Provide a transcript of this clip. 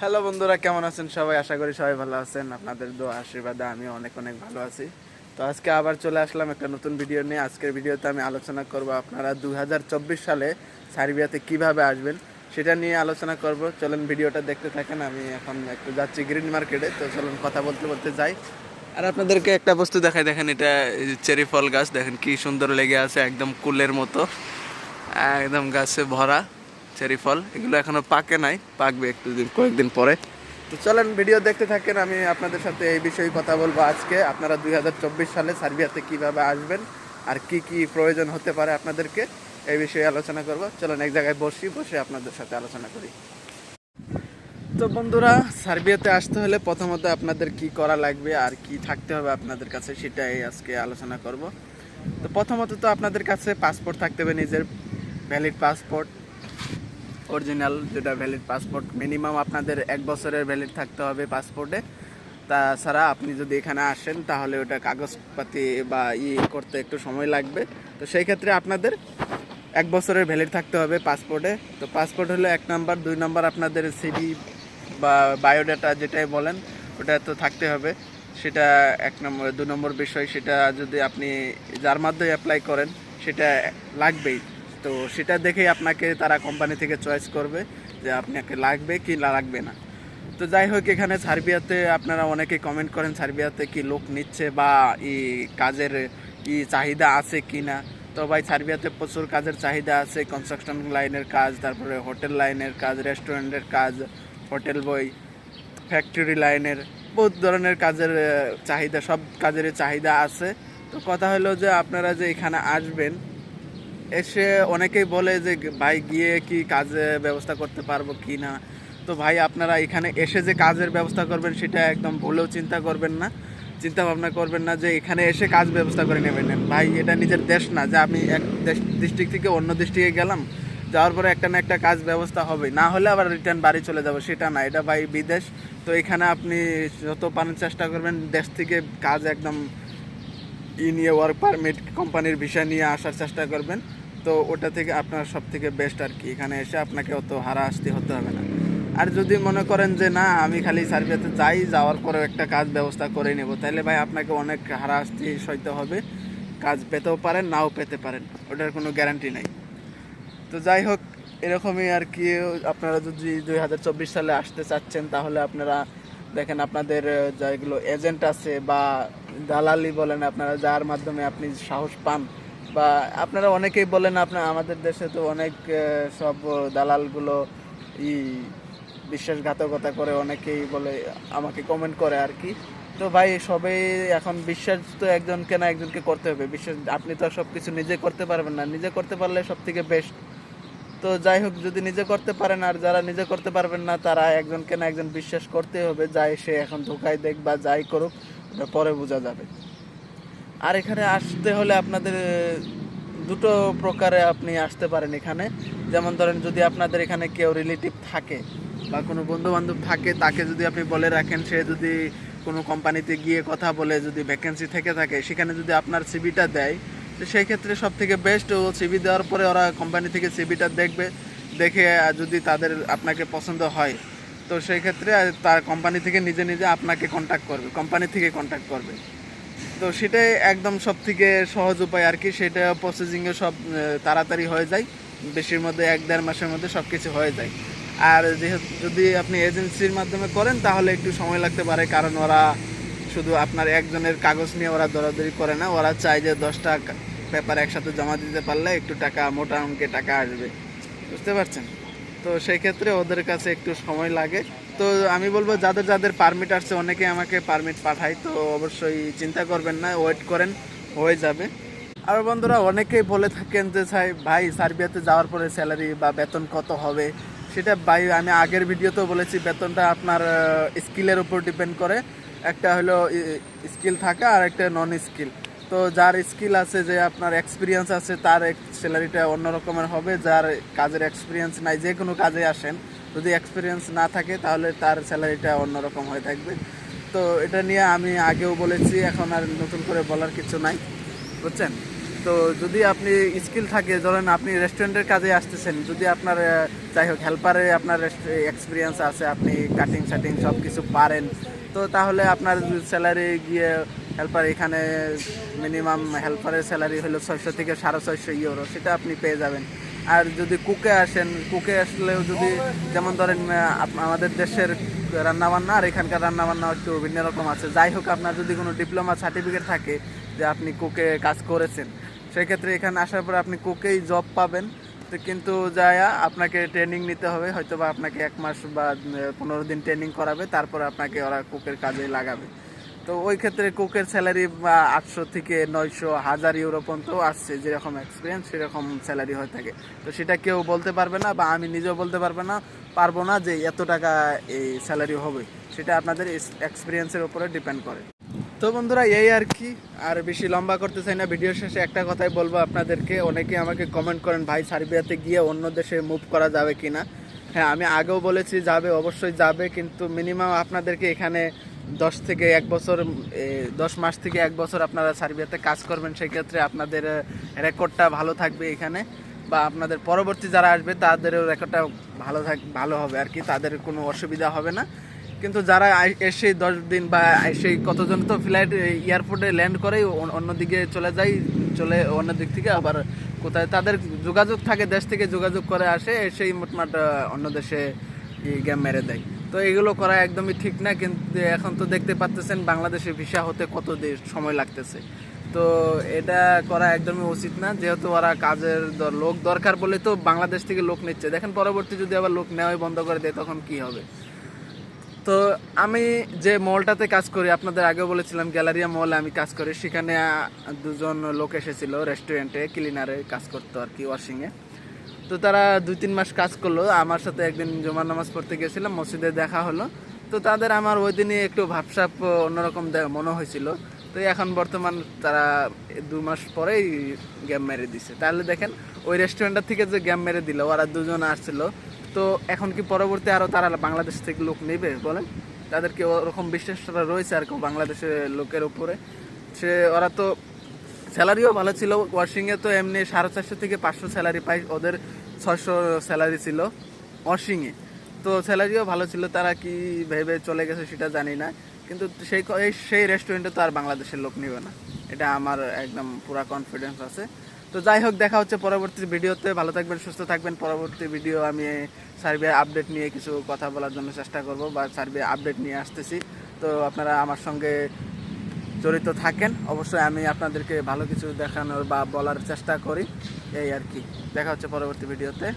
Hello বন্ধুরা, কেমন আছেন সবাই? আশা করি সবাই ভালো আছেন। আপনাদের দোয়া, আশীর্বাদে আমি অনেক অনেক ভালো আছি। তো আজকে আবার চলে আসলাম একটা নতুন ভিডিও নিয়ে। আজকের ভিডিওতে আমি আলোচনা করব আপনারা দু হাজার চব্বিশ সালে সার্বিয়াতে কীভাবে আসবেন সেটা নিয়ে আলোচনা করব। চলেন ভিডিওটা দেখতে থাকেন, আমি এখন একটু যাচ্ছি গ্রিন মার্কেটে। তো চলুন কথা বলতে বলতে যাই। আর আপনাদেরকে একটা বস্তু দেখাই, দেখেন এটা চেরি ফল গাছ, দেখেন কি সুন্দর লেগে আছে, একদম কুলের মতো, একদম গাছে ভরা। চেরি ফল এগুলো এখনও পাকে নাই, পাকবে একটু দিন, কয়েকদিন পরে। তো চলেন ভিডিও দেখতে থাকেন, আমি আপনাদের সাথে এই বিষয়ে কথা বলব আজকে। আপনারা দুই হাজার চব্বিশ সালে সার্বিয়াতে কীভাবে আসবেন আর কি কি প্রয়োজন হতে পারে আপনাদেরকে, এই বিষয়ে আলোচনা করব। চলেন, এক জায়গায় বসি, বসে আপনাদের সাথে আলোচনা করি। তো বন্ধুরা, সার্বিয়াতে আসতে হলে প্রথমত আপনাদের কি করা লাগবে আর কি থাকতে হবে আপনাদের কাছে, সেটাই আজকে আলোচনা করব। তো প্রথমত তো আপনাদের কাছে পাসপোর্ট থাকতে হবে, নিজের ভ্যালিড পাসপোর্ট অরিজিনাল যেটা ভ্যালিড পাসপোর্ট মিনিমাম আপনাদের এক বছরের ভ্যালিড থাকতে হবে পাসপোর্টে তাছাড়া আপনি যদি এখানে আসেন, তাহলে ওটা কাগজপাতি বা ই করতে একটু সময় লাগবে। তো সেই ক্ষেত্রে আপনাদের এক বছরের ভ্যালিড থাকতে হবে পাসপোর্টে তো পাসপোর্ট হলো এক নাম্বার। দুই নাম্বার আপনাদের সিডি বা বায়োডাটা যেটাই বলেন, ওটা তো থাকতে হবে। সেটা এক নম্বর, দু নম্বর বিষয়। সেটা যদি আপনি যার মাধ্যমে অ্যাপ্লাই করেন, সেটা লাগবেই। তো সেটা দেখেই আপনাকে তারা কোম্পানি থেকে চয়েস করবে যে আপনাকে লাগবে কি লাগবে না। তো যাই হোক, এখানে সার্বিয়াতে আপনারা অনেকে কমেন্ট করেন সার্বিয়াতে কি লোক নিচ্ছে বা ই কাজের ই চাহিদা আছে কি না তো ভাই, সার্বিয়াতে প্রচুর কাজের চাহিদা আছে কনস্ট্রাকশন লাইনের কাজ, তারপরে হোটেল লাইনের কাজ রেস্টুরেন্টের কাজ হোটেল বই ফ্যাক্টরি লাইনের বহুত ধরনের কাজের চাহিদা, সব কাজের চাহিদা আছে। তো কথা হলো যে আপনারা যে এখানে আসবেন এসে অনেকেই বলে যে ভাই গিয়ে কি কাজে ব্যবস্থা করতে পারব কি না? তো ভাই আপনারা এখানে এসে যে কাজের ব্যবস্থা করবেন সেটা একদম ভুলেও চিন্তা করবেন না। চিন্তা ভাবনা করবেন না যে এখানে এসে কাজ ব্যবস্থা করে নেবেন। ভাই, এটা নিজের দেশ না, যে আমি এক দেশ ডিস্ট্রিক্ট থেকে অন্য ডিস্ট্রিক্টে গেলাম, যাওয়ার পরে একটা না একটা কাজ ব্যবস্থা হবে। না হলে আবার রিটার্ন বাড়ি চলে যাব, সেটা না, এটা ভাই বিদেশ। তো এখানে আপনি যত পানের চেষ্টা করবেন দেশ থেকে কাজ একদম ই নিয়ে ওয়ার্ক পারমিট কোম্পানির ভিসা নিয়ে আসার চেষ্টা করবেন। তো ওটা থেকে আপনার সব থেকে বেস্ট আর কি। এখানে এসে আপনাকে অত হারাহাস্তি হতে হবে না। আর যদি মনে করেন যে, না, আমি খালি সার্ভিসে যাই, যাওয়ার পরে একটা কাজ ব্যবস্থা করে নেব, তাহলে ভাই আপনাকে অনেক হারাহাস্তি সইতে হবে। কাজ পেতেও পারেন, নাও পেতে পারেন। ওটার কোনো গ্যারান্টি নাই। তো যাই হোক, এরকমই আর কি। আপনারা যদি দুই হাজার চব্বিশ সালে আসতে চাচ্ছেন, তাহলে আপনারা দেখেন আপনাদের যেগুলো এজেন্ট আছে বা দালালি বলেন, আপনারা যার মাধ্যমে আপনি সাহস পান বা আপনারা অনেকেই বলেন আপনার আমাদের দেশে তো অনেক সব দালালগুলো ই বিশ্বাসঘাতকতা করে অনেকেই বলে, আমাকে কমেন্ট করে আর কি। তো ভাই, সবাই এখন বিশ্বাস তো একজনকে না একজনকে করতে হবে। বিশ্বাস, আপনি তো সব কিছু নিজে করতে পারবেন না। নিজে করতে পারলে সব থেকে বেস্ট তো যাই হোক, যদি নিজে করতে পারেন আর যারা নিজে করতে পারবেন না, তারা একজনকে না একজন বিশ্বাস করতে হবে। যাই সে এখন ধোকায় দেখ বা যাই করুক, ওটা পরে বোঝা যাবে। আর এখানে আসতে হলে আপনাদের দুটো প্রকারে আপনি আসতে পারেন এখানে। যেমন ধরেন যদি আপনাদের এখানে কেউ রিলেটিভ থাকে বা কোনো বন্ধু বান্ধব থাকে, তাকে যদি আপনি বলে রাখেন, সে যদি কোনো কোম্পানিতে গিয়ে কথা বলে, যদি ভ্যাকেন্সি থেকে থাকে, সেখানে যদি আপনার সিবিটা দেয়, তো সেই ক্ষেত্রে সব থেকে বেস্ট ও সিবি দেওয়ার পরে ওরা কোম্পানি থেকে সিবিটা দেখবে, দেখে যদি তাদের আপনাকে পছন্দ হয়, তো সেই ক্ষেত্রে তার কোম্পানি থেকে নিজে নিজে আপনাকে কন্ট্যাক্ট করবে কোম্পানি থেকে কন্ট্যাক্ট করবে। তো সেটাই একদম সব থেকে সহজ উপায় আর কি, সেটা প্রসেসিংয়ে সব তাড়াতাড়ি হয়ে যায়, বেশির মধ্যে এক দেড় মাসের মধ্যে সব কিছু হয়ে যায়। আর যেহেতু যদি আপনি এজেন্সির মাধ্যমে করেন, তাহলে একটু সময় লাগতে পারে, কারণ ওরা শুধু আপনার একজনের কাগজ নিয়ে ওরা দরাদরি করে না, ওরা চায় যে দশটা পেপার একসাথে জমা দিতে পারলে একটু টাকা, মোটা অঙ্কে টাকা আসবে। বুঝতে পারছেন? তো সেই ক্ষেত্রে ওদের কাছে একটু সময় লাগে। তো আমি বলব, যাদের যাদের পারমিট আসছে, অনেকে আমাকে পারমিট পাঠায়, তো অবশ্যই চিন্তা করবেন না ওয়েট করেন, হয়ে যাবে। আর বন্ধুরা, অনেকেই বলে থাকেন যে, ভাই সার্বিয়াতে যাওয়ার পরে স্যালারি বা বেতন কত হবে? সেটা ভাই, আমি আগের ভিডিওতেও বলেছি, বেতনটা আপনার স্কিলের উপর ডিপেন্ড করে। একটা হলো স্কিল থাকা, আর একটা নন স্কিল তো যার স্কিল আছে, যে আপনার এক্সপিরিয়েন্স আছে, তার স্যালারিটা অন্য রকমের হবে। যার কাজের এক্সপিরিয়েন্স নাই, যে কোনো কাজে আসেন। যদি এক্সপিরিয়েন্স না থাকে, তাহলে তার স্যালারিটা অন্যরকম হয়ে থাকবে। তো এটা নিয়ে আমি আগেও বলেছি, এখন আর নতুন করে বলার কিছু নাই, বুঝছেন? তো যদি আপনি স্কিল থাকে, ধরেন আপনি রেস্টুরেন্টের কাজে আসতেছেন, যদি আপনার যাই হোক হেল্পারে আপনার এক্সপিরিয়েন্স আছে, আপনি কাটিং শাটিং সব কিছু পারেন, তো তাহলে আপনার স্যালারি গিয়ে হেল্পার এখানে মিনিমাম হেল্পারের স্যালারি হলো ছয়শো থেকে সাড়ে ছয়শো ইউরো সেটা আপনি পেয়ে যাবেন। আর যদি কুকে আসেন, কুকে আসলেও যদি যেমন ধরেন আমাদের দেশের রান্নাবান্না আর এখানকার রান্নাবান্না একটু ভিন্ন রকম আছে। যাই হোক, আপনার যদি কোনো ডিপ্লোমা সার্টিফিকেট থাকে যে আপনি কুকে কাজ করেছেন, সেক্ষেত্রে এখানে আসার পর আপনি কুকেই জব পাবেন। কিন্তু যায়া আপনাকে ট্রেনিং নিতে হবে হয়তো বা আপনাকে এক মাস বা পনেরো দিন ট্রেনিং করাবে, তারপর আপনাকে ওরা কুকের কাজে লাগাবে। তো ওই ক্ষেত্রে কুকের স্যালারি আটশো থেকে নয়শো হাজার ইউরো পর্যন্ত আসছে, যেরকম এক্সপিরিয়েন্স সেরকম স্যালারি হয়ে থাকে। তো সেটা কেউ বলতে পারবে না বা আমি নিজেও বলতে পারবে না, পারব না যে এত টাকা এই স্যালারি হবে। সেটা আপনাদের এক্সপিরিয়েন্সের উপরে ডিপেন্ড করে। তো বন্ধুরা, এই আর কি। আর বেশি লম্বা করতে চাই না ভিডিও শেষে একটা কথাই বলব আপনাদেরকে। অনেকে আমাকে কমেন্ট করেন, ভাই, সার্বিয়াতে গিয়ে অন্য দেশে মুভ করা যাবে কি না হ্যাঁ আমি আগেও বলেছি, যাবে, অবশ্যই যাবে, কিন্তু মিনিমাম আপনাদেরকে এখানে দশ থেকে এক বছর দশ মাস থেকে এক বছর আপনারা সার্বিয়াতে কাজ করবেন, সেক্ষেত্রে আপনাদের রেকর্ডটা ভালো থাকবে এখানে। বা আপনাদের পরবর্তী যারা আসবে, তাদেরও রেকর্ডটা ভালো থাক, ভালো হবে। আর কি, তাদের কোনো অসুবিধা হবে না। কিন্তু যারা এসে দশ দিন বা এসে কতজন তো ফ্লাইট এয়ারপোর্টে ল্যান্ড করে অন্যদিকে চলে যায়, চলে অন্য দিক থেকে আবার কোথায়। তাদের যোগাযোগ থাকে, দেশ থেকে যোগাযোগ করে আসে, এসেই মোটমাট অন্য দেশে গেম মেরে দেয়। তো এগুলো করা একদমই ঠিক না, কিন্তু এখন তো দেখতে পাচ্তেছেন বাংলাদেশে ভিসা হতে কত সময় লাগতেছে। তো এটা করা একদমই উচিত না, যেহেতু ওরা কাজের লোক দরকার বলে তো বাংলাদেশ থেকে লোক নিচ্ছে। দেখেন পরবর্তী যদি আবার লোক নেওয়াই বন্ধ করে দেয়, তখন কি হবে? তো আমি যে মলটাতে কাজ করি, আপনাদের আগেও বলেছিলাম, গ্যালারিয়া মলে আমি কাজ করি। সেখানে দুজন লোক এসেছিল রেস্টুরেন্টে ক্লিনারে কাজ করতো আর কি ওয়াশিংয়ে তো তারা দুই তিন মাস কাজ করল। আমার সাথে একদিন জুমার নামাজ পড়তে গেছিলাম, মসজিদে দেখা হলো। তো তাদের আমার ওই দিনই একটু ভাবসাপ অন্যরকম মনে হয়েছিল। তো এখন বর্তমান তারা দু মাস পরেই গেম মেরে দিছে। তাহলে দেখেন, ওই রেস্টুরেন্টটা থেকে যে গ্যাম মেরে দিল, ওরা দুজন আসছিল। তো এখন কি পরবর্তী আরও তারা বাংলাদেশ থেকে লোক নেবে বলেন? তাদেরকে ওরকম বিশ্বাসটা রয়েছে আর কি, বাংলাদেশের লোকের উপরে। সে ওরা তো স্যালারিও ভালো ছিল। ওয়াশিংয়ে তো এমনি সাড়ে চারশো থেকে পাঁচশো স্যালারি পাই, ওদের ছয়শো স্যালারি ছিল ওয়াশিংয়ে তো স্যালারিও ভালো ছিল, তারা কি ভেবে চলে গেছে সেটা জানি না। কিন্তু সেই সেই রেস্টুরেন্টে তো আর বাংলাদেশের লোক নিবে না। এটা আমার একদম পুরা কনফিডেন্স আছে। তো যাই হোক, দেখা হচ্ছে পরবর্তী ভিডিওতে। ভালো থাকবেন, সুস্থ থাকবেন। পরবর্তী ভিডিও আমি সার্ভে আপডেট নিয়ে কিছু কথা বলার জন্য চেষ্টা করব বা সার্ভে আপডেট নিয়ে আসতেছি। তো আপনারা আমার সঙ্গে জড়িত থাকেন, অবশ্যই আমি আপনাদেরকে ভালো কিছু দেখানোর বা বলার চেষ্টা করি, এই আর কি। দেখা হচ্ছে পরবর্তী ভিডিওতে।